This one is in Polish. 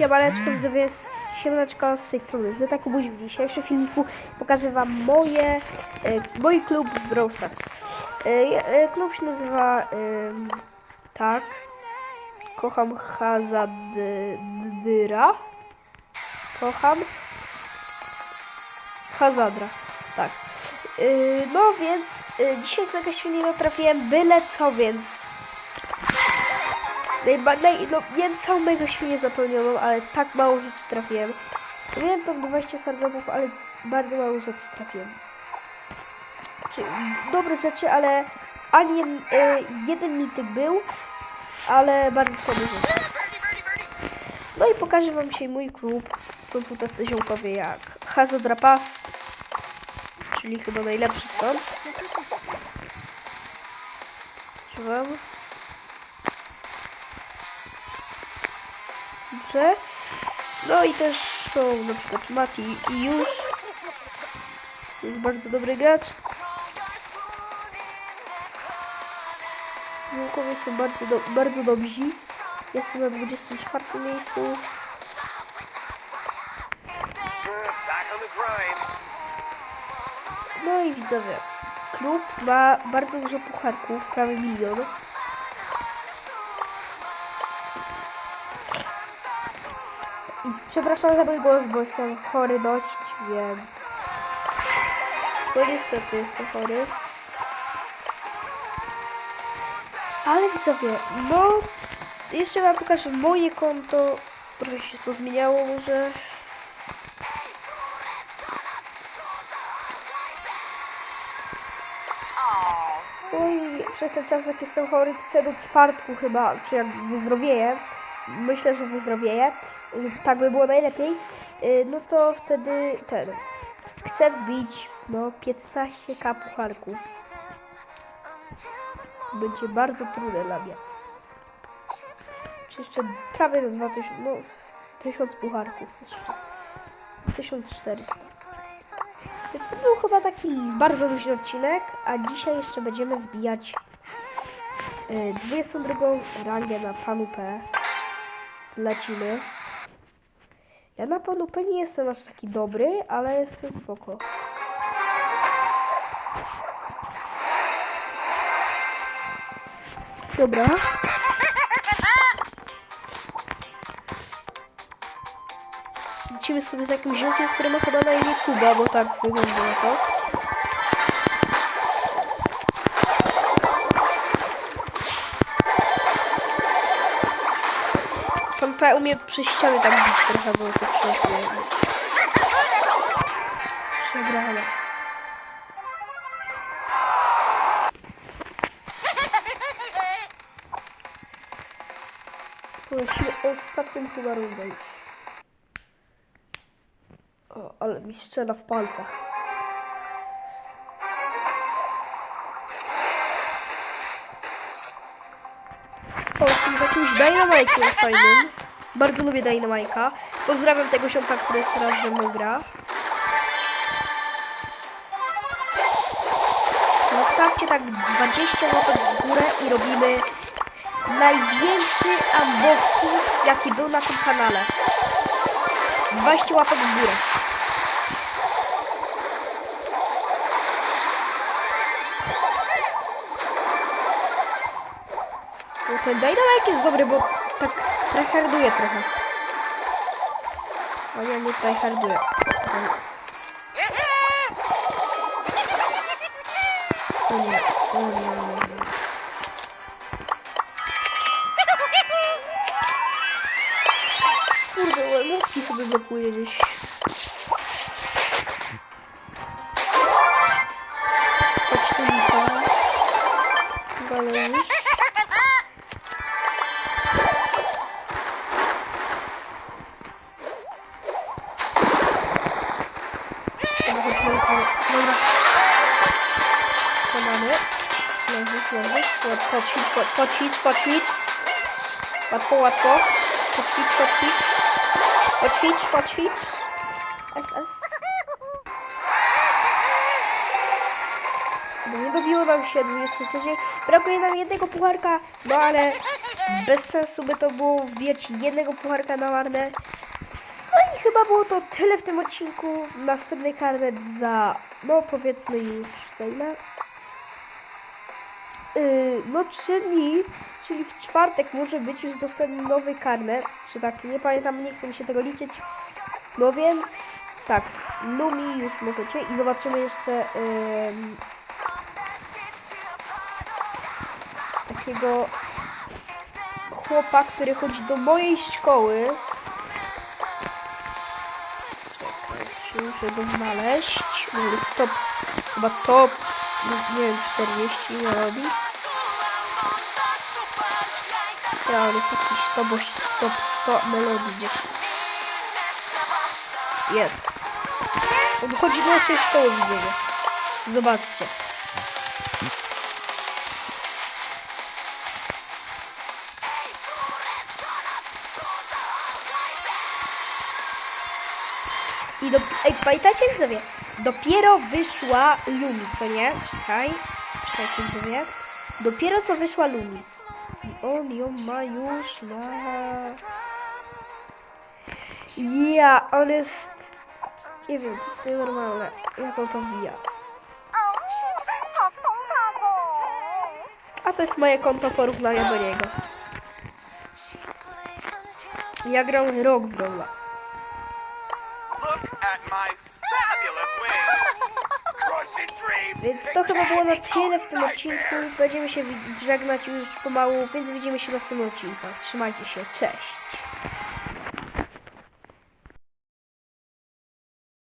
Siemaneczko, widzowie, siemaneczko z tej strony Zeta Kubuś. W dzisiejszym filmiku pokażę wam moje, e, mój klub w Brawl Stars. E, e, klub się nazywa em, tak, kocham Hazadyra, kocham Hazadra, tak. E, no więc e, dzisiaj z jakaś nie trafiłem byle co, więc Najba, naj, no, miałem całą mego świnię zapełnioną, ale tak mało rzeczy trafiłem. Miałem tam 20 sardopów, ale bardzo mało rzeczy trafiłem. Czy, dobre rzeczy, ale ani e, jeden mityk był, ale bardzo słabe rzeczy. No i pokażę wam dzisiaj mój klub. Są tu tacy ziomkowie jak Hazodrapa, czyli chyba najlepszy stąd. Wam. Dobrze. No i też są na przykład Mati i już. Jest bardzo dobry gracz. Ziomkowie są bardzo, do, bardzo dobrzy. Jestem na 24 miejscu. No i widzowie. Klub ma bardzo dużo pucharków, prawie milion. Przepraszam za mój głos, bo jestem chory dość, więc... No niestety jestem chory. Ale widzowie, no... Jeszcze wam pokażę moje konto. Trochę się to zmieniało może. No i przez ten czas, jak jestem chory, chcę do czwartku chyba, czy jak wyzdrowieję, myślę, że wyzdrowieję, y, tak by było najlepiej, y, no to wtedy ten, chcę wbić, no, 15k pucharków. Będzie bardzo trudne dla mnie. Jeszcze prawie do 2000, no, 1000 pucharków jeszcze. 1400. Więc to był chyba taki bardzo luźny odcinek, a dzisiaj jeszcze będziemy wbijać y, 22 rangę na panu P. Zlecimy. Ja na panu P nie jestem aż taki dobry, ale jestem spoko. Dobra. Lecimy sobie z jakimś ziomkiem, który ma chyba na imię Kuba, bo tak wygląda na to. Pan P umie przy ściany tam bić trochę, bo to prześmieje. Przegrane. Polecimy ostatnią chyba rundę już. O, ale mi strzela w palcach. Jestem z jakimś Dynamite'em fajnym. Bardzo lubię Dynamite'a. Pozdrawiam tego ziomka, który jest teraz ze mną gra. Zostawcie tak 20 łapek w górę i robimy największy unboxing, jaki był na tym kanale. 20 łapek w górę. Ten Dynamite jest dobry, bo tak tryharduje trochę. A ja nie tryharduję. O nie, o nie, o nie. Kurde, łemutki sobie blokuje gdzieś. Dobra. To mamy. Leżysz, leżysz. Łat- Poćwicz, po- poćwicz, poćwicz. Łatwo, łatwo. Poćwicz, poćwicz. Poćwicz, poćwicz. SS. Bo nie dobiło nam się 23. Brakuje nam jednego pucharka, no ale Bez sensu by to było wbijać jednego pucharka na marne. No i chyba było to tyle w tym odcinku. Następny karnet za, no powiedzmy już za ile? Yy, no dni, czyli w czwartek może być już dostępny nowy karnet. Czy tak, nie pamiętam, nie chcę mi się tego liczyć. No więc tak, Lumi już możecie i zobaczymy jeszcze ym, takiego chłopa, który chodzi do mojej szkoły. Czekajcie, muszę go znaleźć. Stop, chyba top, nie wiem, 40 nie robi. Ja, on jest jakiś stop, stop, stop, melodii gdzieś. Jest. On chodzi do naszej szkoły, widzimy. Zobaczcie. I do... Ej, pamiętajcie widzowie, dopiero wyszła Lumi, co nie? Czekaj, czekajcie widzowie. Dopiero co wyszła Lumi. I on ją ma już na... Ja, on jest... Nie wiem, to jest nienormalne. Jak on to wbija. A to jest moje konto porównania do niego. Ja gram rok w Brawla. Więc to chyba było na tyle w tym odcinku. Będziemy się żegnać już pomału, więc widzimy się w następnym odcinku. Trzymajcie się, cześć.